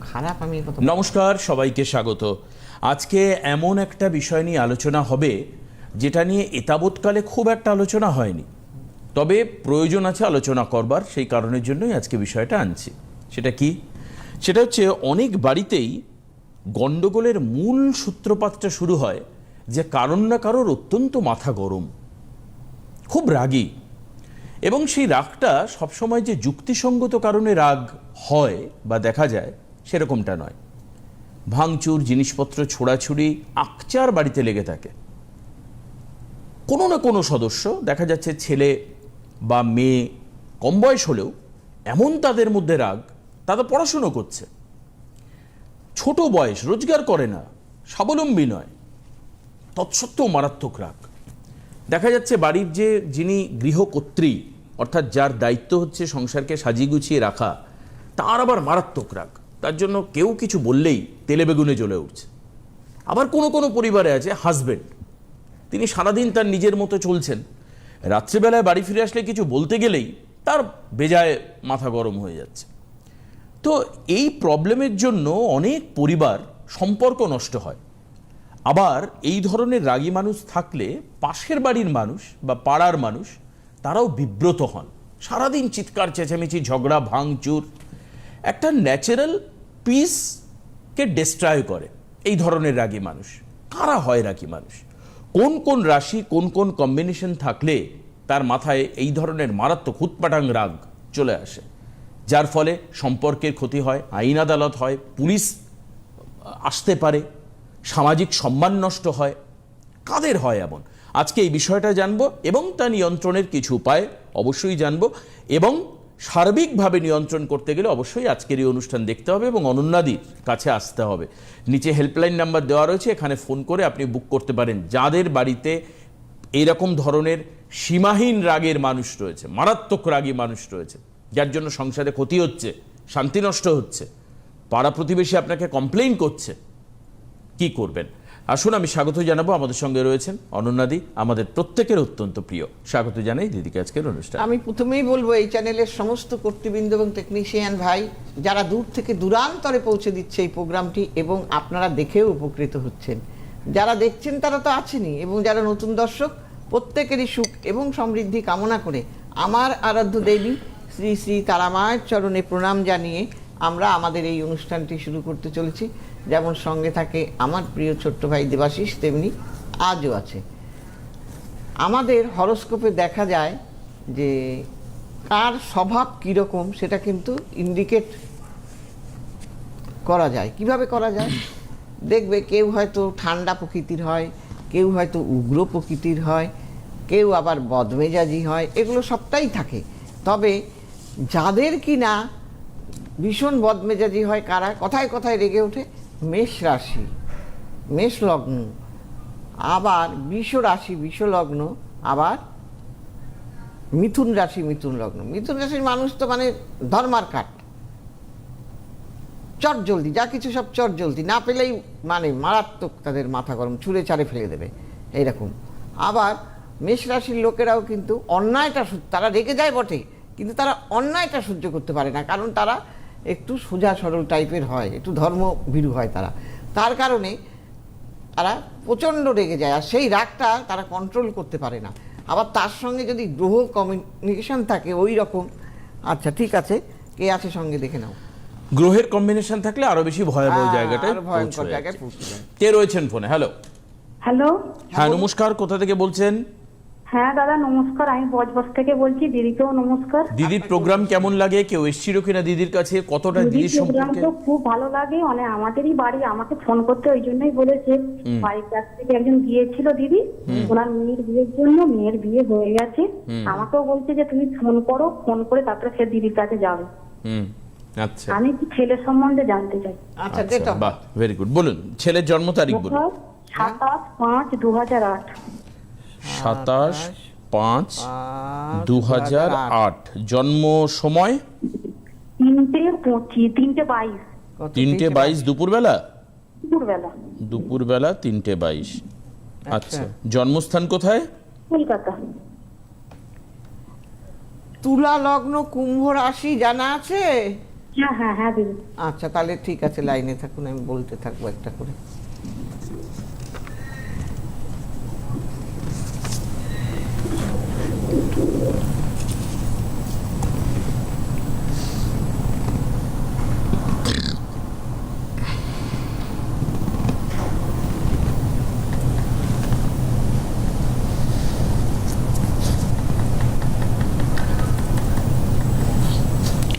খারাপ, আমি নমস্কার, সবাইকে স্বাগত। আজকে এমন একটা বিষয় নিয়ে আলোচনা হবে, যেটা নিয়ে এতাবৎকালে খুব একটা আলোচনা হয়নি। তবে প্রয়োজন আছে আলোচনা করবার, সেই কারণের জন্যই আজকে বিষয়টা আনছি। সেটা কি? সেটা হচ্ছে, অনেক বাড়িতেই গণ্ডগোলের মূল সূত্রপাতটা শুরু হয় যে কারণ না কারোর অত্যন্ত মাথা গরম, খুব রাগী। এবং সেই রাগটা সবসময় যে যুক্তিসঙ্গত কারণে রাগ হয় বা দেখা যায় সেরকমটা নয়। ভাঙচুর, জিনিসপত্র, ছোড়াছুড়ি আকচার বাড়িতে লেগে থাকে। কোনো না কোনো সদস্য, দেখা যাচ্ছে ছেলে বা মেয়ে কম বয়স হলেও এমন তাদের মধ্যে রাগ, তারা পড়াশুনো করছে। ছোট বয়স, রোজগার করে না, স্বাবলম্বী নয়, তৎসত্ত্বেও মারাত্মক রাগ। দেখা যাচ্ছে বাড়ির যে যিনি গৃহকর্ত্রী, অর্থাৎ যার দায়িত্ব হচ্ছে সংসারকে সাজিয়ে গুছিয়ে রাখা, তার আবার মারাত্মক রাগ। তার জন্য কেউ কিছু বললেই তেলে বেগুনে জ্বলে উঠছে। আবার কোনো কোনো পরিবারে আছে হাজবেন্ড, তিনি সারাদিন তার নিজের মতো চলছেন। রাত্রিবেলায় বাড়ি ফিরে আসলে কিছু বলতে গেলেই তার বেজায় মাথা গরম হয়ে যাচ্ছে। তো এই প্রবলেমের জন্য অনেক পরিবার সম্পর্ক নষ্ট হয়। আবার এই ধরনের রাগী মানুষ থাকলে পাশের বাড়ির মানুষ বা পাড়ার মানুষ তারাও বিব্রত হন। সারাদিন চিৎকার, চেঁচামেচি, ঝগড়া, ভাঙচুর। একটা ন্যাচারাল পিসকে ডিস্ট্রয় করে। এই ধরনের রাগী মানুষ। কারা হয় রাগী মানুষ? কোন কোন রাশি, কোন কোন কম্বিনেশন থাকলে তার মাথায় এই ধরনের মারাত্মক হুটপাটাং রাগ চলে আসে? যার ফলে সম্পর্কের ক্ষতি হয়, আইন আদালত হয়, পুলিশ আসতে পারে, সামাজিক সম্মান নষ্ট হয়। কাদের হয় এমন? আজকে এই বিষয়টা জানব এবং তা নিয়ন্ত্রণের কিছু উপায় অবশ্যই জানব এবং সার্বিকভাবে নিয়ন্ত্রণ করতে গেলে অবশ্যই আজকের এই অনুষ্ঠান দেখতে হবে এবং অনন্যাদির কাছে আসতে হবে। নিচে হেল্পলাইন নাম্বার দেওয়া রয়েছে, এখানে ফোন করে আপনি বুক করতে পারেন। যাদের বাড়িতে এইরকম ধরনের সীমাহীন রাগের মানুষ রয়েছে, মারাত্মক রাগী মানুষ রয়েছে, যার জন্য সংসারে ক্ষতি হচ্ছে, শান্তি নষ্ট হচ্ছে, পাড়া প্রতিবেশী আপনাকে কমপ্লেইন করছে, কি করবেন? আসুন আমি স্বাগত জানাব আমাদের সঙ্গে রয়েছেন অনন্যাদি, আমাদের প্রত্যেকের অত্যন্ত প্রিয়। স্বাগত জানাই দিদিকে আজকের অনুষ্ঠান। আমি প্রথমেই বলব, এই চ্যানেলের সমস্ত কর্তৃবৃন্দ এবং টেকনিশিয়ান ভাই, যারা দূর থেকে দূরান্তরে পৌঁছে দিচ্ছে এই প্রোগ্রামটি এবং আপনারা দেখেও উপকৃত হচ্ছেন। যারা দেখছেন তারা তো আছেনই এবং যারা নতুন দর্শক, প্রত্যেকেরই সুখ এবং সমৃদ্ধি কামনা করে আমার আরাধ্য দেবী শ্রী শ্রী তারামায়ের চরণে প্রণাম জানিয়ে আমরা আমাদের এই অনুষ্ঠানটি শুরু করতে চলেছি। যেমন সঙ্গে থাকে আমার প্রিয় ছোট্ট ভাই দেবাশিস, তেমনি আজও আছে। আমাদের হরস্কোপে দেখা যায় যে কার স্বভাব কীরকম সেটা কিন্তু ইন্ডিকেট করা যায়। কীভাবে করা যায়? দেখবে কেউ হয়তো ঠান্ডা প্রকৃতির হয়, কেউ হয়তো উগ্র প্রকৃতির হয়, কেউ আবার বদমেজাজি হয়, এগুলো সবটাই থাকে। তবে যাদের কি না ভীষণ বদমেজাজি হয়, কারা কথায় কথায় রেগে ওঠে মেষ রাশি, মেষ লগ্ন, আবার বিষ রাশি, বিষ লগ্ন, আবার মিথুন রাশি, মিথুন লগ্ন। মিথুন রাশির মানুষ তো মানে ধর্মার কাঠ। চট জলদি, যা কিছু সব চট জলদি। না পেলেই মানে মারাত্মক তাদের মাথা গরম ছুঁড়ে চারে ফেলে দেবে। এইরকম। আবার মেষ রাশির লোকেরাও কিন্তু অন্যায়টা তারা রেগে যায় বটে, কিন্তু তারা অন্যায়টা সহ্য করতে পারে না, কারণ তারা একটু সোজা সরল টাইপের হয় একটু ধর্ম ভীরু হয় তারা। তার কারণে তারা প্রচণ্ড রেগে যায় আর সেই রাগটা তারা কন্ট্রোল করতে পারে না। আবার তার সঙ্গে যদি গ্রহ কমিউনিকেশন থাকে ওই রকম। আচ্ছা ঠিক আছে কে আছে সঙ্গে দেখে নাও। গ্রহের কম্বিনেশন থাকলে আরও বেশি ভয়াবহ হ্যাঁ, জায়গাটায় ভয়ঙ্কর জায়গায় পৌঁছে যায়। কে রয়েছেন ফোনে? হ্যালো হ্যালো হ্যাঁ নমস্কার কোথা থেকে বলছেন? হ্যাঁ দাদা নমস্কার। আমি বজবজ থেকে বলছি দিদিকেও নমস্কার। দিদির প্রোগ্রাম কেমন লাগে? কেউ এসেছিল কিনা দিদির কাছে? কতটা দিদির সম্পর্কে? তো খুব ভালো লাগে মানে আমাদেরই বাড়ি আমাকে ফোন করতে ওই জন্যই বলেছে। বাড়ির কাছ থেকে একজন গিয়েছিল দিদি ওনার মেয়ের বিয়ের জন্য মেয়ের বিয়ে হয়ে গেছে। আমাকেও বলছে যে তুমি ফোন করো ফোন করে তারপরে সে দিদির কাছে যাবে। আচ্ছা। আমি কি ছেলের সম্বন্ধে জানতে চাই? আচ্ছা আচ্ছা বাহ ভেরি গুড বলুন ছেলের জন্ম তারিখ বলুন। সাতাশ পাঁচ দু হাজার আট। সাতাশ পাঁচ দু হাজার আট। জন্ম সময়? তিনটে পঁচিশ তিনটে বাইশ। তিনটে বাইশ দুপুরবেলা? দুপুরবেলা। দুপুরবেলা তিনটে বাইশ। আচ্ছা জন্মস্থান কোথায়? কলকাতা। তুলা লগ্ন কুম্ভ রাশি জানা আছে? হ্যাঁ হ্যাঁ হ্যাঁ দিদি। আচ্ছা তাহলে ঠিক আছে লাইনে থাকুন আমি বলতে থাকব একটা করে।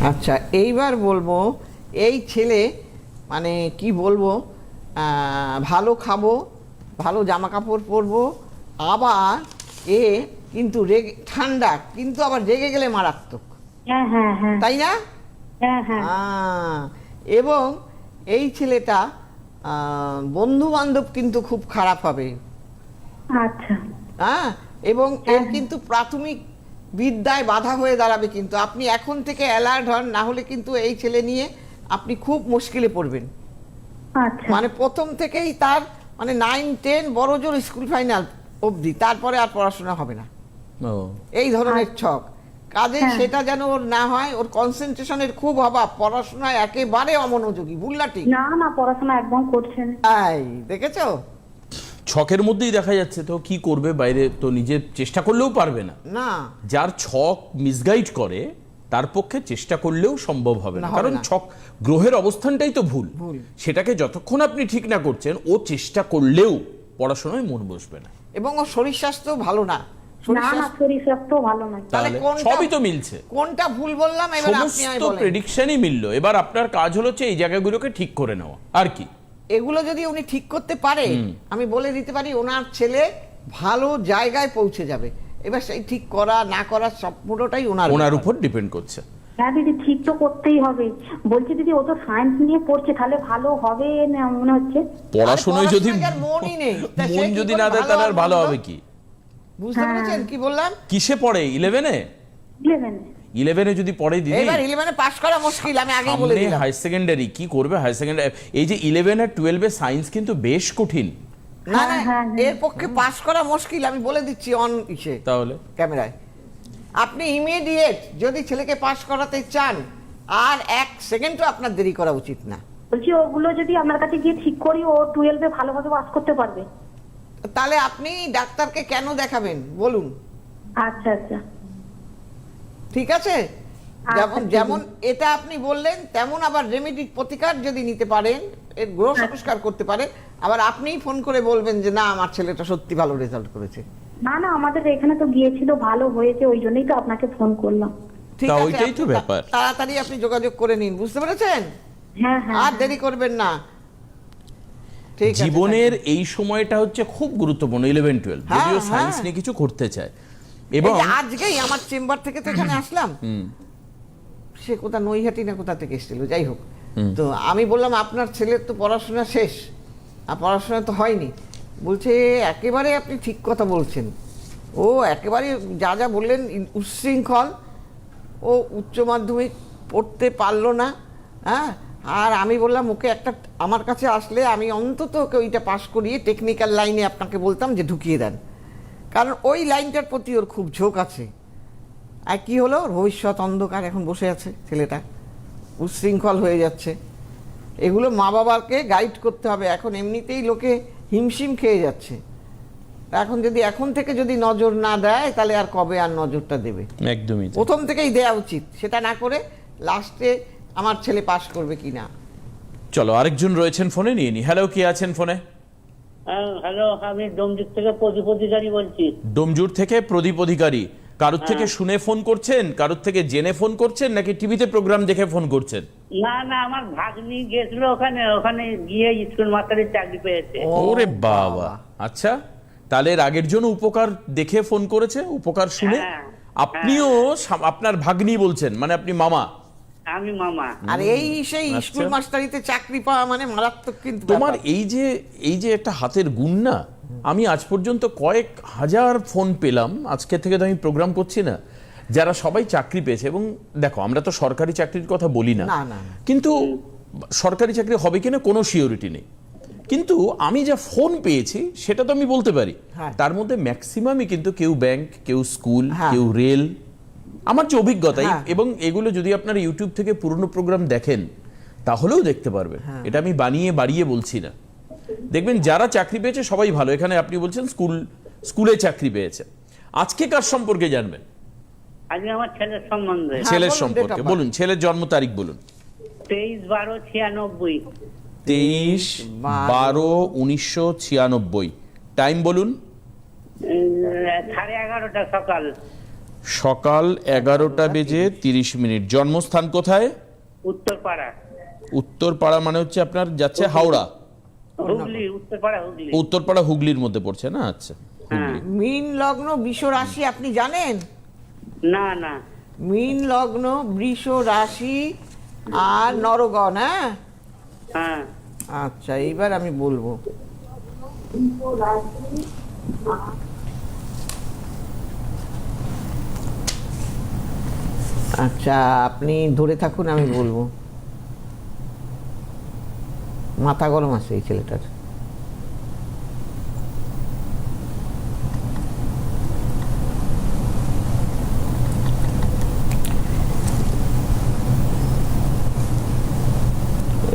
আচ্ছা এইবার বলব, এই ছেলে মানে কি বলব ভালো খাব, ভালো জামা কাপড় পরবো, আবার এ কিন্তু রেগে ঠান্ডা কিন্তু আবার রেগে গেলে মারাত্মক। হ্যাঁ হ্যাঁ হ্যাঁ। তাই না? এবং এই ছেলেটা বন্ধু বান্ধব কিন্তু খুব খারাপ হবে। আচ্ছা। হ্যাঁ এবং এর কিন্তু প্রাথমিক বিদ্যায় বাধা হয়ে দাঁড়াবে কিন্তু। আপনি এখন থেকে অ্যালার্ট হন না হলে কিন্তু এই ছেলে নিয়ে আপনি খুব মুশকিলে পড়বেন। আচ্ছা। মানে প্রথম থেকেই তার মানে নাইন টেন বড় জোর স্কুল ফাইনাল অবধি। তারপরে আর পড়াশোনা হবে না। এই ধরনের ছক। কাজে হ্যাঁ। সেটা যেন ওর না হয় ওর কনসেন্ট্রেশনের খুব অভাব পড়াশোনায় একেবারে অমনোযোগী ঠিক। না না পড়াশোনা একদম করছে না। তাই দেখেছ? ছকের মধ্যেই দেখা যাচ্ছে তো কি করবে বাইরে তো নিজে চেষ্টা করলেও পারবে না। না। যার ছক মিসগাইড করে তার পক্ষে চেষ্টা করলেও সম্ভব হবে না, কারণ ছক গ্রহের অবস্থানটাই তো ভুল। ভুল। সেটাকে যতক্ষণ আপনি ঠিক না করছেন ও চেষ্টা করলেও পড়াশোনায় মন বসবে না। এবং ওর শরীর স্বাস্থ্য ভালো না। না না শরীর স্বাস্থ্য ভালো নয়। তাহলে তাহলে সবই তো মিলছে। কোনটা ভুল বললাম এবার আপনি আমি সমস্ত বলেন। প্রেডিকশনই মিললো। এবার আপনার কাজ হলো হচ্ছে এই জায়গাগুলোকে ঠিক করে নেওয়া। আর কি? এগুলো যদি উনি ঠিক করতে পারে আমি বলে দিতে পারি ওনার ছেলে ভালো জায়গায় পৌঁছে যাবে। এবার সেই ঠিক করা না করা সব পুরোটাই ওনার ওনার উপর ডিপেন্ড করছে। হ্যাঁ দিদি ঠিক তো করতেই হবে। বলছি দিদি ও তো সায়েন্স নিয়ে পড়ছে তাহলে ভালো হবে না মনে হচ্ছে? পড়াশোনায় যদি পড়াশোনায় যার মনই নেই, তা সে মন কি যদি করে না দেয় ভালো তাহলে আর আর ভালো মন্দ? হবে কি? বুঝতে হ্যাঁ। পেরেছেন কি বললাম? কিসে পড়ে? ইলেভেনে ইলেভেন ইলেভেনে যদি পড়ে দিদি। এবার ইলেভেনে পাশ করা মুশকিল আমি আগেই বলে দিলাম। হাই সেকেন্ডারি কি করবে হাই সেকেন্ডারি এই যে ইলেভেন আর টুয়েলভে সায়েন্স কিন্তু বেশ কঠিন। না না হ্যাঁ, হ্যাঁ, হ্যাঁ। এর পক্ষে পাশ করা মুশকিল আমি বলে দিচ্ছি অন ইসে তাহলে? ক্যামেরায়। আপনি ইমিডিয়েট যদি ছেলেকে পাশ করাতে চান আর এক সেকেন্ডও আপনার দেরি করা উচিত না। বলছি ওগুলো যদি আপনার কাছে গিয়ে ঠিক করি ও টুয়েলভে ভালোভাবে পাস করতে পারবে। তাহলে আপনি ডাক্তারকে কেন দেখাবেন? বলুন। আচ্ছা আচ্ছা। ঠিক আছে? আচ্ছা, যেমন যেমন এটা আপনি বললেন তেমন আবার রেমেডি প্রতিকার যদি নিতে পারেন এর গ্রহ আচ্ছা। সংস্কার করতে পারে আবার আপনিই ফোন করে বলবেন যে না আমার ছেলেটা সত্যি ভালো রেজাল্ট করেছে। না না আমাদের এখানে তো গিয়েছিল ভালো হয়েছে ওই জন্যই তো আপনাকে ফোন করলাম। ঠিক আছে ওইটাই তো আপনি তা- ব্যাপার। তাড়াতাড়ি আপনি যোগাযোগ করে নিন বুঝতে পেরেছেন? হ্যাঁ হ্যাঁ আর দেরি করবেন না। জীবনের এই সময়টা হচ্ছে খুব গুরুত্বপূর্ণ ইলেভেন টুয়েলভ হ্যাঁ, যদিও সায়েন্স হ্যাঁ। নিয়ে কিছু করতে চায়। এবং আজকেই আমার চেম্বার থেকে তো এখানে আসলাম। সে কোথা নৈহাটি না কোথা থেকে এসেছিল? যাই হোক। তো আমি বললাম আপনার ছেলের তো পড়াশোনা শেষ। আর পড়াশোনা তো হয়নি। বলছে একেবারে আপনি ঠিক কথা বলছেন। ও একেবারে যা যা বললেন উচ্ছৃঙ্খল। ও উচ্চ মাধ্যমিক পড়তে পারল না হ্যাঁ? আর আমি বললাম ওকে একটা আমার কাছে আসলে আমি অন্তত ওকে ওইটা পাশ করিয়ে টেকনিক্যাল লাইনে আপনাকে বলতাম যে ঢুকিয়ে দেন। কারণ ওই লাইনটার প্রতি ওর খুব ঝোঁক আছে। আর কি হলো? ওর ভবিষ্যৎ অন্ধকার এখন বসে আছে ছেলেটা। উচ্ছৃঙ্খল হয়ে যাচ্ছে। এগুলো মা বাবাকে গাইড করতে হবে। এখন এমনিতেই লোকে হিমশিম খেয়ে যাচ্ছে। এখন যদি এখন থেকে যদি নজর না দেয় তাহলে আর কবে আর নজরটা দেবে? একদমই প্রথম থেকেই দেয়া উচিত। সেটা না করে লাস্টে আমার ছেলে পাশ করবে কি না চলো আরেকজন রয়েছেন ফোনে নিয়ে নি। হ্যালো কে আছেন ফোনে? হ্যাঁ হ্যালো আমি ডোমজুক থেকে প্রদীপ অধিকারী বলছি। ডোমজুর থেকে প্রদীপ অধিকারী। কারোর হ্যাঁ। থেকে শুনে ফোন করছেন? কারোর থেকে জেনে ফোন করছেন? নাকি টিভিতে প্রোগ্রাম দেখে ফোন করছেন? না না আমার ভাগ্নি গেছিল ওখানে। ওখানে গিয়ে স্কুল মাস্টারের চাকরি পেয়েছে। ওরে বাবা। আচ্ছা তাহলে এর আগের জন্য উপকার দেখে ফোন করেছে? উপকার শুনে? হ্যাঁ, আপনিও আপনার ভাগ্নি বলছেন মানে আপনি মামা। আমি মামা আর এই সেই আচ্ছা। স্কুল মাস্টারিতে চাকরি পাওয়া মানে মারাত্মক কিন্তু তোমার এই যে এই যে একটা হাতের গুণ না আমি আজ পর্যন্ত কয়েক হাজার ফোন পেলাম আজকে থেকে তো আমি প্রোগ্রাম করছি না যারা সবাই চাকরি পেয়েছে এবং দেখো আমরা তো সরকারি চাকরির কথা বলি না না, না, না। কিন্তু সরকারি চাকরি হবে কিনা কোনো সিওরিটি নেই কিন্তু আমি যা ফোন পেয়েছি সেটা তো আমি বলতে পারি হ্যাঁ। তার মধ্যে ম্যাক্সিমামই কিন্তু কেউ ব্যাংক কেউ স্কুল হ্যাঁ। কেউ রেল আমার যে অভিজ্ঞতা হ্যাঁ। এবং এগুলো যদি আপনারা ইউটিউব থেকে পুরনো প্রোগ্রাম দেখেন তাহলেও দেখতে পারবেন। হ্যাঁ। এটা আমি বানিয়ে বাড়িয়ে বলছি না। দেখবেন যারা চাকরি পেয়েছে সবাই ভালো। এখানে আপনি বলছেন স্কুল স্কুলে চাকরি পেয়েছে। আজকে কার সম্পর্কে জানবেন? আজকে আমার ছেলের সম্বন্ধে। হ্যাঁ, ছেলের সম্পর্কে। বলুন ছেলের জন্ম তারিখ বলুন। তেইশ বারো ছিয়ানব্বই। তেইশ। বারো। উনিশশো ছিয়ানব্বই। টাইম বলুন। সাড়ে এগারোটা সকাল। সকাল এগারোটা বেজে তিরিশ মিনিট। জন্মস্থান কোথায়? উত্তরপাড়া। উত্তরপাড়া মানে হচ্ছে আপনার যাচ্ছে হাওড়া। উত্তরপাড়া হুগলির মধ্যে পড়ছে না? আচ্ছা হুগলি। মীন লগ্ন বৃষ রাশি আপনি জানেন? না না। মীন লগ্ন বৃষ রাশি আর নরগণ হ্যাঁ? হ্যাঁ। আচ্ছা এইবার আমি বলব। আচ্ছা আপনি ধরে থাকুন আমি বলব। মাথা গরম আছে এই ছেলেটার।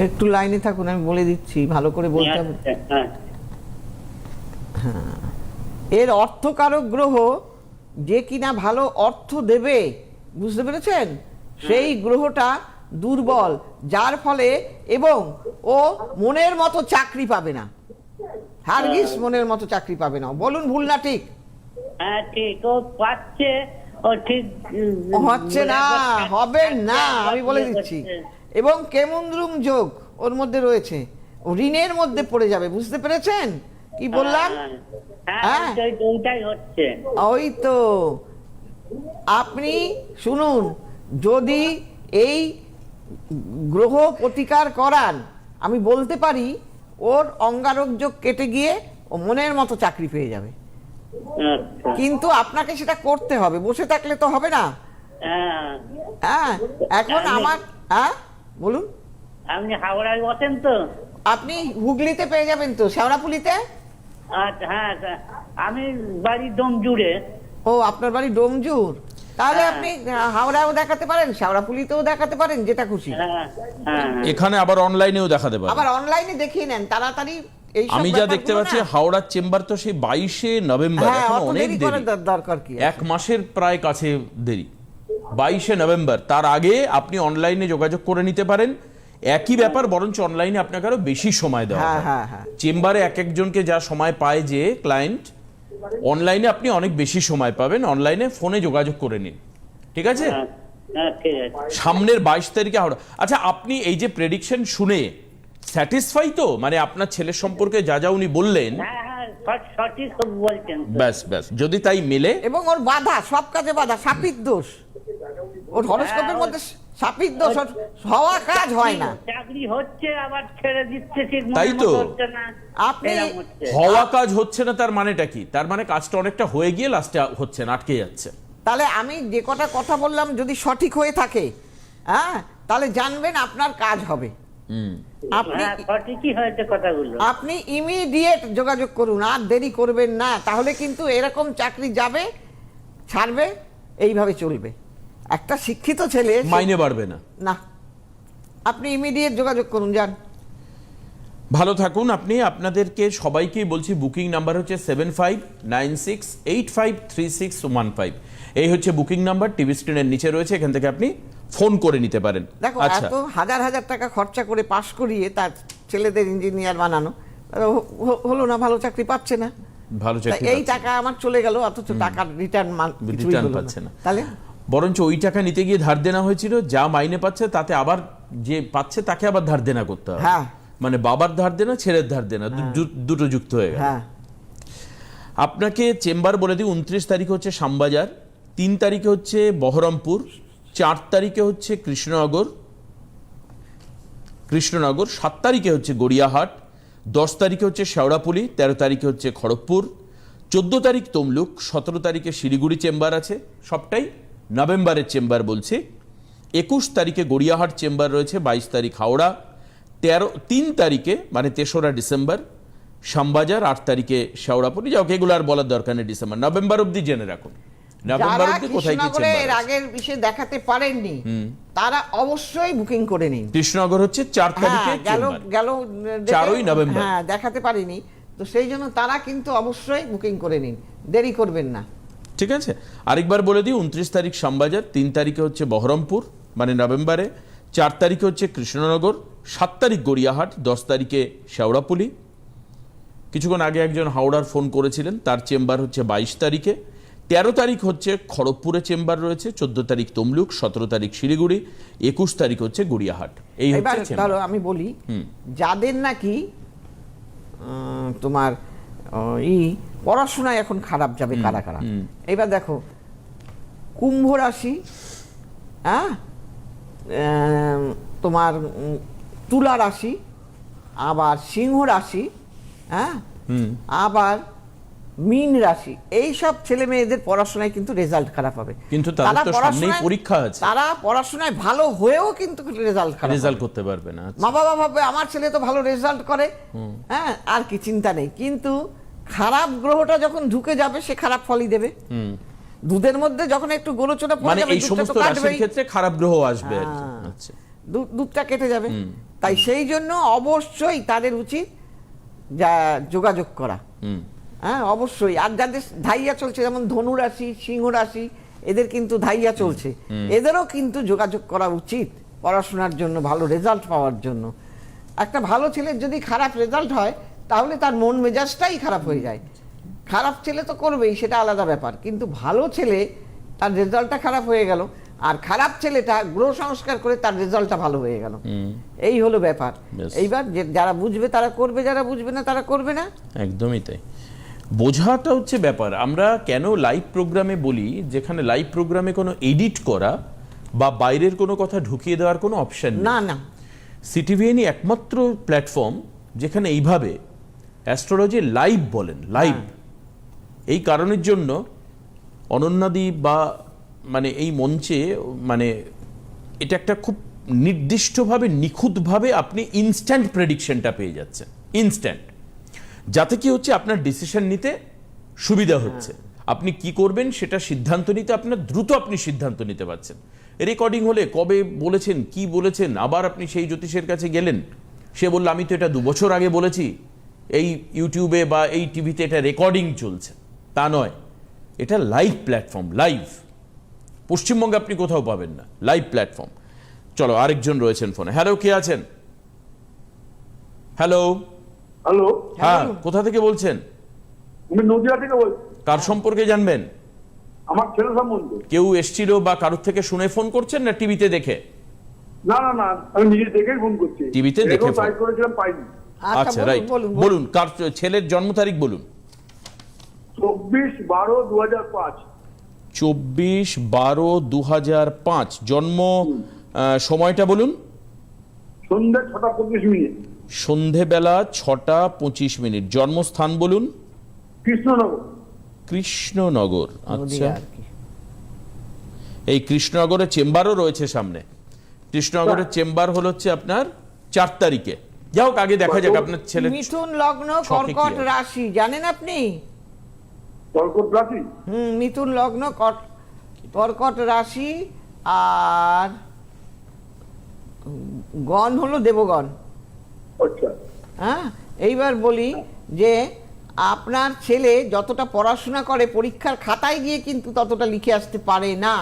একটু লাইনে থাকুন আমি বলে দিচ্ছি ভালো করে বলতে হবে। হ্যাঁ। এর অর্থকারক গ্রহ যে কিনা ভালো অর্থ দেবে বুঝতে পেরেছেন? সেই গ্রহটা দুর্বল যার ফলে এবং ও মনের মতো চাকরি পাবে না। হারগিস মনের মতো চাকরি পাবে না। বলুন ভুল না ঠিক? হ্যাঁ ঠিক। ও পাচ্ছে ও ঠিক হচ্ছে না হবে না আমি বলে দিচ্ছি। এবং কেমুন্দ্রুম যোগ ওর মধ্যে রয়েছে। ও ঋণের মধ্যে পড়ে যাবে বুঝতে পেরেছেন? কি বললাম? হ্যাঁ হ্যাঁ। ওই তো। আপনি শুনুন যদি এই গ্রহ প্রতিকার করান আমি বলতে পারি ওর অঙ্গারক যোগ কেটে গিয়ে ও মনের মতো চাকরি পেয়ে যাবে। আচ্ছা। কিন্তু আপনাকে সেটা করতে হবে বসে থাকলে তো হবে না। হ্যাঁ। হ্যাঁ এখন আমার হ্যাঁ বলুন। আপনি হাওড়ায় বসেন তো। আপনি হুগলিতে পেয়ে যাবেন তো শেওড়াপুলিতে আচ্ছা হ্যাঁ আমি বাড়ি দম জুড়ে ও আপনার বাড়ি ডোমজুর। তাহলে হ্যাঁ। আপনি হাওড়াও দেখাতে পারেন শেওড়াপুলিতেও দেখাতে পারেন যেটা খুশি। হ্যাঁ হ্যাঁ এখানে আবার অনলাইনেও দেখাতে পারেন। আবার অনলাইনে দেখিয়ে নেন তাড়াতাড়ি আমি যা দেখতে পাচ্ছি হাওড়ার চেম্বার তো সেই বাইশে নভেম্বর এখন অনেক দেরি দরকার কি এক মাসের প্রায় কাছে দেরি। বাইশে নভেম্বর তার আগে আপনি অনলাইনে যোগাযোগ করে নিতে পারেন। একই ব্যাপার বরঞ্চ অনলাইনে আপনাকে আরও বেশি সময় দেওয়া হ্যাঁ হ্যাঁ। হ্যাঁ চেম্বারে এক একজনকে যা সময় পায় যে ক্লায়েন্ট অনলাইনে আপনি অনেক বেশি সময় পাবেন অনলাইনে ফোনে যোগাযোগ করে নিন। ঠিক আছে? হ্যাঁ, হ্যাঁ ঠিক আছে। সামনের বাইশ তারিখে হাওড়া আচ্ছা আপনি এই যে প্রেডিকশন শুনে স্যাটিসফাই তো? মানে আপনার ছেলের সম্পর্কে যা যা উনি বললেন। হ্যাঁ হ্যাঁ। ব্যাস ব্যাস যদি তাই মেলে। এবং ওর বাধা সব কাজে বাধা সাপির দোষ। ওর হরস্কোপের মধ্যে সাপির দোষ হওয়া কাজ হয় না। চাকরি হচ্ছে আবার ছেড়ে দিচ্ছে ঠিক তাই তো। আপনি- হওয়া কাজ হচ্ছে না তার মানেটা কি? তার মানে কাজটা অনেকটা হয়ে গিয়ে লাস্টে হচ্ছে না আটকে যাচ্ছে। তাহলে আমি যে কটা কথা বললাম যদি সঠিক হয়ে থাকে হ্যাঁ তাহলে জানবেন আপনার কাজ হবে। আপনি হ্যাঁ সঠিকই হয়েছে কথাগুলো। আপনি ইমিডিয়েট যোগাযোগ করুন আর দেরি করবেন না তাহলে কিন্তু এরকম চাকরি যাবে ছাড়বে এইভাবে চলবে। একটা শিক্ষিত ছেলে মাইনে বাড়বে না। না। আপনি ইমিডিয়েট যোগাযোগ করুন যান। ভালো থাকুন আপনি। আপনাদেরকে সবাইকেই বলছি বুকিং নাম্বার হচ্ছে seven five nine six eight five three six one five এই হচ্ছে বুকিং নাম্বার টিভি স্ক্রিনের নিচে রয়েছে এখান থেকে আপনি ফোন করে নিতে পারেন। দেখো আচ্ছা। এত হাজার হাজার টাকা খরচা করে পাশ করিয়ে তার ছেলেদের ইঞ্জিনিয়ার বানানো হলো না ভালো চাকরি পাচ্ছে না। ভালো চাকরি এই টাকা আমার চলে গেল অথচ টাকার রিটার্ন Return পাচ্ছে না। তাহলে বরঞ্চ ওই টাকা নিতে গিয়ে ধার দেনা হয়েছিল যা মাইনে পাচ্ছে তাতে আবার যে পাচ্ছে তাকে আবার ধার দেনা করতে হবে। হ্যাঁ। মানে বাবার ধার দেনা ছেলের ধার দেনা দু- দুটো যুক্ত হয়ে গেল। হ্যাঁ। আপনাকে চেম্বার বলে দিই উনত্রিশ তারিখে হচ্ছে শ্যামবাজার তিন তারিখে হচ্ছে বহরমপুর চার তারিখে হচ্ছে কৃষ্ণনগর কৃষ্ণনগর সাত তারিখে হচ্ছে গড়িয়াহাট দশ তারিখে হচ্ছে শেওড়াপুলি তেরো তারিখে হচ্ছে খড়গপুর চোদ্দ তারিখ তমলুক সতেরো তারিখে শিলিগুড়ি চেম্বার আছে সবটাই নভেম্বরের চেম্বার বলছি। একুশ তারিখে গড়িয়াহাট চেম্বার রয়েছে বাইশ তারিখ হাওড়া তেরো তিন তারিখে মানে তেসরা ডিসেম্বর শ্যামবাজার আট তারিখে শেওড়াপুলি যাও এগুলো আর বলার দরকার নেই ডিসেম্বর। নভেম্বর অবধি জেনে রাখুন। নভেম্বর কোথায় কি চেম্বার এর আগের বিষয়ে দেখাতে পারেননি তারা অবশ্যই বুকিং করে নিন। কৃষ্ণনগর হচ্ছে চার তারিখে হ্যাঁ গেল গেল ডেটে- নভেম্বর। হ্যাঁ দেখাতে পারিনি। তো সেই জন্য তারা কিন্তু অবশ্যই বুকিং করে নিন। দেরি করবেন না। ঠিক আছে? আরেকবার বলে দিই উনত্রিশ তারিখ শ্যামবাজার তিন তারিখে হচ্ছে বহরমপুর মানে নভেম্বরে চার তারিখে হচ্ছে কৃষ্ণনগর সাত তারিখ গড়িয়াহাট দশ তারিখে শেওড়াপুলি। কিছুক্ষণ আগে একজন হাওড়ার ফোন করেছিলেন তার চেম্বার হচ্ছে বাইশ তারিখে। তেরো তারিখ হচ্ছে খড়গপুরে চেম্বার রয়েছে চোদ্দ তারিখ তমলুক সতেরো তারিখ শিলিগুড়ি একুশ তারিখ হচ্ছে গড়িয়াহাট। এই হচ্ছে আমি বলি যাদের নাকি তোমার ই পড়াশোনায় এখন খারাপ যাবে কারা কারা? এবার দেখো কুম্ভ রাশি হ্যাঁ তোমার তুলা রাশি আবার সিংহ রাশি হ্যাঁ আবার মিন রাশি এই সব ছেলে মেয়েদের পড়াশোনায় কিন্তু রেজাল্ট খারাপ হবে। কিন্তু তারা পড়াশোনায়- পরীক্ষা আছে। তারা পড়াশোনায় ভালো হয়েও কিন্তু রেজাল্ট খারাপ রেজাল্ট করতে পারবে না আচ্ছা। মা বাবা ভাববে আমার ছেলে তো ভালো রেজাল্ট করে। হ্যাঁ আর কি চিন্তা নেই। কিন্তু খারাপ গ্রহটা যখন ঢুকে যাবে সে খারাপ ফলই দেবে। দুধের মধ্যে যখন একটু গোলচনা পড়ে মানে যাবে এই সমস্ত রাশির ক্ষেত্রে খারাপ গ্রহ আসবে হ্যাঁ। আচ্ছা। দুধটা কেটে যাবে। তাই সেই জন্য অবশ্যই তাদের উচিত যা যোগাযোগ করা। হুম। হ্যাঁ অবশ্যই। আর যাদের ধাইয়া চলছে যেমন ধনু রাশি সিংহ রাশি এদের কিন্তু ধাইয়া চলছে। এদেরও কিন্তু যোগাযোগ করা উচিত পড়াশোনার জন্য ভালো রেজাল্ট পাওয়ার জন্য। একটা ভালো ছেলের যদি খারাপ রেজাল্ট হয় তাহলে তার মন মেজাজটাই খারাপ হয়ে যায়। খারাপ ছেলে তো করবেই সেটা আলাদা ব্যাপার। কিন্তু ভালো ছেলে তার রেজাল্টটা খারাপ হয়ে গেল আর খারাপ ছেলেটা গ্রহ সংস্কার করে তার রেজাল্টটা ভালো হয়ে গেল। এই হলো ব্যাপার। এইবার যারা বুঝবে তারা করবে যারা বুঝবে না তারা করবে না। একদমই তাই। বোঝাটা হচ্ছে ব্যাপার আমরা কেন লাইভ প্রোগ্রামে বলি যেখানে লাইভ প্রোগ্রামে কোনো এডিট করা বা বাইরের কোনো কথা ঢুকিয়ে দেওয়ার কোনো অপশন না না। সিটিভিএনই একমাত্র প্ল্যাটফর্ম যেখানে এইভাবে অ্যাস্ট্রোলজি লাইভ বলেন লাইভ। এই কারণের জন্য অনন্যাদি বা মানে এই মঞ্চে মানে এটা একটা খুব নির্দিষ্টভাবে নিখুঁতভাবে আপনি ইনস্ট্যান্ট প্রেডিকশনটা পেয়ে যাচ্ছেন ইনস্ট্যান্ট যাতে কি হচ্ছে আপনার ডিসিশন নিতে সুবিধা হচ্ছে। আপনি কি করবেন সেটা সিদ্ধান্ত নিতে আপনার দ্রুত আপনি সিদ্ধান্ত নিতে পারছেন। রেকর্ডিং হলে কবে বলেছেন কি বলেছেন আবার আপনি সেই জ্যোতিষের কাছে গেলেন। সে বলল আমি তো এটা দু বছর আগে বলেছি। এই ইউটিউবে বা এই টিভিতে এটা রেকর্ডিং চলছে। তা নয় এটা লাইভ প্ল্যাটফর্ম লাইভ পশ্চিমবঙ্গে আপনি কোথাও পাবেন না লাইভ প্ল্যাটফর্ম চলো আরেকজন রয়েছেন ফোনে হ্যালো কে আছেন? হ্যালো হ্যালো হ্যাঁ কোথা থেকে বলছেন? আমি নদিয়া থেকে বলছি কার সম্পর্কে জানবেন? আমার ছেলে সম্বন্ধে। কেউ এসছিল বা কারোর থেকে শুনে ফোন করছেন না টিভিতে দেখে? না না না আমি নিজে দেখেই ফোন করছি। টিভিতে দেখে ফোন। করেছিলাম পাইনি। আচ্ছা রাইট বলুন বলুন কার ছেলের জন্ম তারিখ বলুন? চব্বিশ বারো দু হাজার পাঁচ। চব্বিশ বারো দু হাজার পাঁচ জন্ম সময়টা বলুন। সন্ধ্যে ছটা পঁচিশ মিনিট। সন্ধেবেলা ছটা পঁচিশ মিনিট জন্মস্থান বলুন। কৃষ্ণনগর। কৃষ্ণনগর আচ্ছা। এই কৃষ্ণনগরের চেম্বারও রয়েছে সামনে। কৃষ্ণনগরের চেম্বার হলো হচ্ছে আপনার চার তারিখে। যাই হোক আগে দেখা যাক আপনার ছেলে মিথুন লগ্ন কর্কট রাশি জানেন আপনি? কর্কট রাশি? হুম মিথুন লগ্ন কর্কট রাশি আর গণ হলো দেবগণ। আচ্ছা। হ্যাঁ এইবার বলি যে আপনার ছেলে যতটা পড়াশোনা করে পরীক্ষার খাতায় গিয়ে কিন্তু ততটা লিখে আসতে পারে না।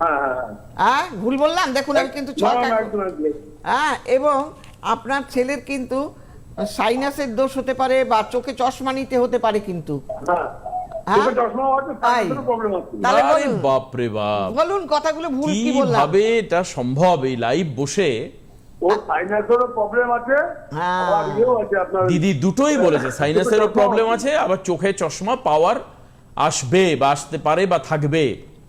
হ্যাঁ হ্যাঁ হ্যাঁ। হ্যাঁ ভুল বললাম? দেখুন আমি কিন্তু হ্যাঁ এবং আপনার ছেলের কিন্তু সাইনাসের দোষ হতে পারে বা চোখে চশমা নিতে হতে পারে কিন্তু। হ্যাঁ। হ্যাঁ? বাপরে বাপ। বলুন কথাগুলো ভুল কি বললাম? কীভাবে এটা সম্ভব? এই লাইভ বসে ওর সাইনাসেরও প্রবলেম আছে হ্যাঁ। দিদি দুটোই বলেছে সাইনাসেরও চোখে প্রবলেম চশমা আছে আবার চোখে চশমা পাওয়ার আসবে বা আসতে পারে বা থাকবে।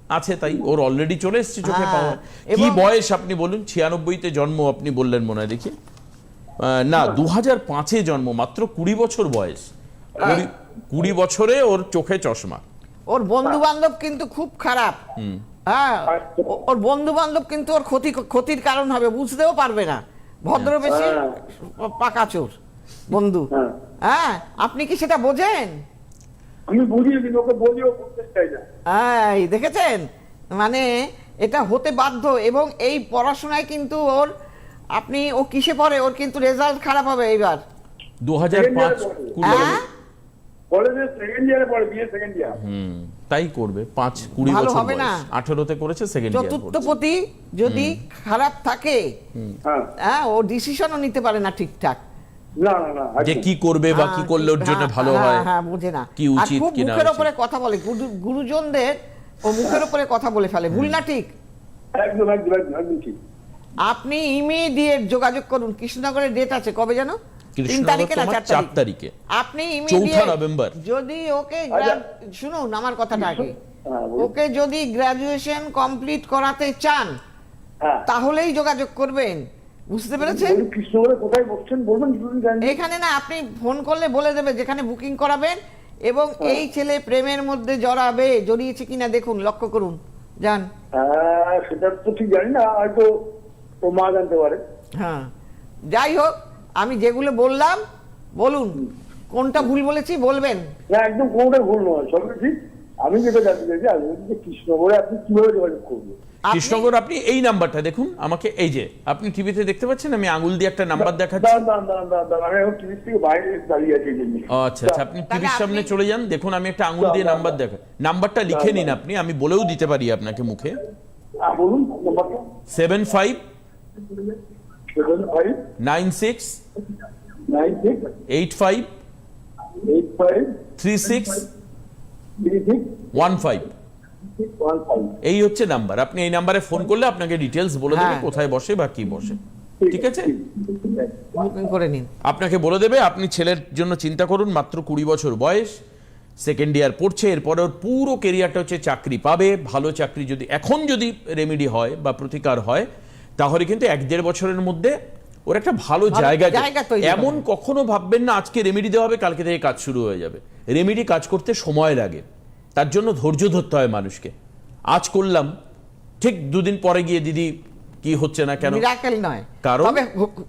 আছে তাই ওর অলরেডি চলে এসেছে চোখে পাওয়ার কি বয়স আপনি বলুন? ছিয়ানব্বইতে জন্ম আপনি বললেন মনে হয় দেখি। না দু হাজার পাঁচে জন্ম মাত্র কুড়ি বছর বয়স। কুড়ি- বছরে ওর চোখে চশমা। ওর বন্ধু বান্ধব কিন্তু খুব খারাপ। হ্যাঁ ওর বন্ধু বান্ধব কিন্তু ওর ক্ষতি ক্ষতির কারণ হবে বুঝতেও পারবে না। ভদ্র বেশি পাকা চোর বন্ধু। হ্যাঁ। হ্যাঁ আপনি কি সেটা বোঝেন? আমি বুঝিয়ে দিন ওকে বলিও বলতে চাই না। এই দেখেছেন? মানে এটা হতে বাধ্য এবং এই পড়াশোনায় কিন্তু ওর আপনি ও কিসে পড়ে? ওর কিন্তু রেজাল্ট খারাপ হবে এইবার। দু হাজার পাঁচ কুড়ি হ্যাঁ? কলেজে সেকেন্ড ইয়ারে পড়ে বিয়ে সেকেন্ড ইয়ার। হুম তাই করবে। পাঁচ কুড়ি ভালো বছর হবে না। আঠেরোতে করেছে সেকেন্ড ইয়ার চতুর্থপতি যদি খারাপ থাকে হ্যাঁ। হ্যাঁ ও ডিসিশনও নিতে পারে না ঠিকঠাক। না না না যে কি করবে বা কি করলে ওর জন্য হ্যাঁ, ভালো হ্যাঁ, হয় হ্যাঁ বুঝে না। কি উচিত কি না মুখের উচিত। ওপরে কথা বলে গুরুজনদের ও মুখের ওপরে কথা বলে ফেলে। ভুল না ঠিক? একদম একদম একদম একদম ঠিক। আপনি ইমিডিয়েট যোগাযোগ করুন। কৃষ্ণনগরের ডেট আছে কবে জানো তিন তারিখে না চার চার তারিখে। আপনি ইমিডিয়েট নভেম্বর। যদি ওকে আচ্ছা। শুনুন আমার কথাটা আগে। হ্যাঁ, ওকে যদি গ্রাজুয়েশন কমপ্লিট করাতে চান হ্যাঁ। তাহলেই যোগাযোগ করবেন। বুঝতে পেরেছেন? কোথায় বসছেন? বলবেন এখানে না আপনি ফোন করলে বলে দেবে যেখানে বুকিং করাবেন এবং এই ছেলে প্রেমের মধ্যে জড়াবে জড়িয়েছে কিনা দেখুন লক্ষ্য করুন। যান। হ্যাঁ সেটা তো ঠিক জানি না হয়তো ও মা জানতে পারে। হ্যাঁ। যাই হোক আমি যেগুলো বললাম বলুন কোনটা ভুল বলেছি বলবেন। না একদম কোনোটাই ভুল নয় সবই ঠিক। আমি যেটা জানতে চাইছি আমি যে কৃষ্ণনগরে আপনি কীভাবে যোগাযোগ করবেন? আপনি- আপনি এই নাম্বারটা দেখুন আমাকে এই যে আপনি টিভিতে দেখতে পাচ্ছেন আমি আঙুল দিয়ে একটা নাম্বার দেখাচ্ছি। আচ্ছা আচ্ছা আপনি টিভির সামনে চলে যান দেখুন আমি একটা আঙুল দিয়ে নাম্বার। দেখা নাম্বারটা লিখে নিন আপনি আমি বলেও দিতে পারি আপনাকে মুখে। বলুন নাম্বারটা। Seven five seven five nine six nine six eight five eight five three six three six one five এই হচ্ছে নাম্বার। আপনি এই নাম্বারে ফোন করলে আপনাকে ডিটেলস বলে দেবে হ্যাঁ। কোথায় বসে বা কি বসে। ঠিক আছে? করে নিন। আপনাকে বলে দেবে আপনি ছেলের জন্য চিন্তা করুন মাত্র কুড়ি বছর বয়স সেকেন্ড ইয়ার পড়ছে এরপরে ওর পুরো কেরিয়ারটা হচ্ছে চাকরি পাবে ভালো চাকরি যদি এখন যদি রেমেডি হয় বা প্রতিকার হয় তাহলে কিন্তু এক দেড় বছরের মধ্যে ওর একটা ভালো জায়গা। এমন কখনো ভাববেন না আজকে রেমেডি দেওয়া হবে কালকে থেকে কাজ শুরু হয়ে যাবে। রেমেডি কাজ করতে সময় লাগে। তার জন্য ধৈর্য ধরতে হয় মানুষকে। আজ করলাম ঠিক দুদিন পরে গিয়ে দিদি কি হচ্ছে না কেন? মিরাকেল নয়। কারণ- তবে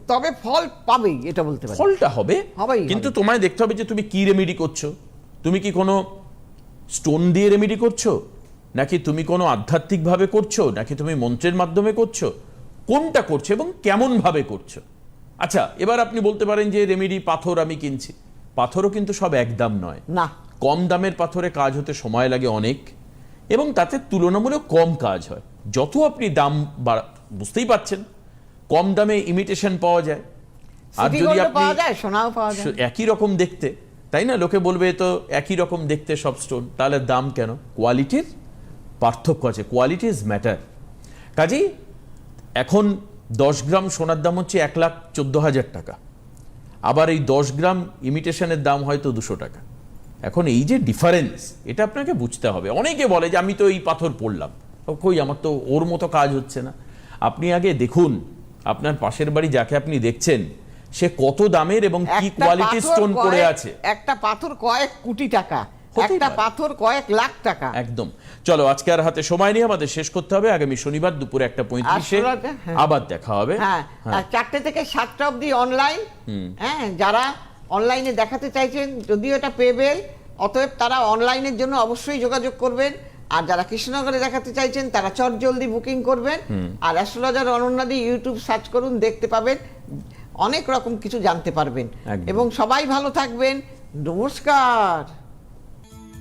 তবে ফল পাবেই এটা বলতে পারি। ফলটা হবে কিন্তু তোমায় দেখতে হবে যে তুমি কি রেমেডি করছ। তুমি কি কোনো স্টোন দিয়ে রেমেডি করছ? নাকি তুমি কোনো আধ্যাত্মিকভাবে করছ? নাকি তুমি মন্ত্রের মাধ্যমে করছ? কোনটা করছ এবং কেমন ভাবে করছ? আচ্ছা এবার আপনি বলতে পারেন যে রেমেডি পাথর আমি কিনছি। পাথরও কিন্তু সব একদম নয়। না। কম দামের পাথরে কাজ হতে সময় লাগে অনেক এবং তাতে তুলনামূলক কম কাজ হয়। যত আপনি দাম বাড়া বুঝতেই পাচ্ছেন কম দামে ইমিটেশন পাওয়া যায়। আর যদি আপনি একই রকম দেখতে তাই না? লোকে বলবে তো একই রকম দেখতে সব স্টোন তাহলে দাম কেন? কোয়ালিটির পার্থক্য আছে। কোয়ালিটি ইজ ম্যাটার কাজেই এখন দশ গ্রাম সোনার দাম হচ্ছে এক লাখ চোদ্দ হাজার টাকা। আবার এই দশ গ্রাম ইমিটেশনের দাম হয়তো দুশো টাকা। এখন এই যে ডিফারেন্স এটা আপনাকে বুঝতে হবে। অনেকে বলে যে আমি তো এই পাথর পড়লাম। কই আমার তো ওর মতো কাজ হচ্ছে না। আপনি আগে দেখুন আপনার পাশের বাড়ি যাকে আপনি দেখছেন সে কত দামের এবং কি একটা কোয়ালিটির স্টোন করে আছে। একটা পাথর কয়েক কোটি টাকা। একটা পাথর কয়েক লাখ টাকা। একদম। চলো আজকে আর হাতে সময় নিয়ে আমাদের শেষ করতে হবে। আগামী শনিবার দুপুরে একটা পঁয়ত্রিশে হ্যাঁ। আবার দেখা হবে। হ্যাঁ হ্যাঁ। চারটে থেকে সাতটা অবধি অনলাইন হ্যাঁ যারা অনলাইনে দেখাতে চাইছেন যদিও এটা পেবেল অতএব তারা অনলাইনের জন্য অবশ্যই যোগাযোগ করবেন। আর যারা কৃষ্ণনগরে দেখাতে চাইছেন তারা চট জলদি বুকিং করবেন। আর অ্যাস্ট্রোলজার অনন্যাদি ইউটিউব সার্চ করুন দেখতে পাবেন। অনেক রকম কিছু জানতে পারবেন। এবং সবাই ভালো থাকবেন। নমস্কার।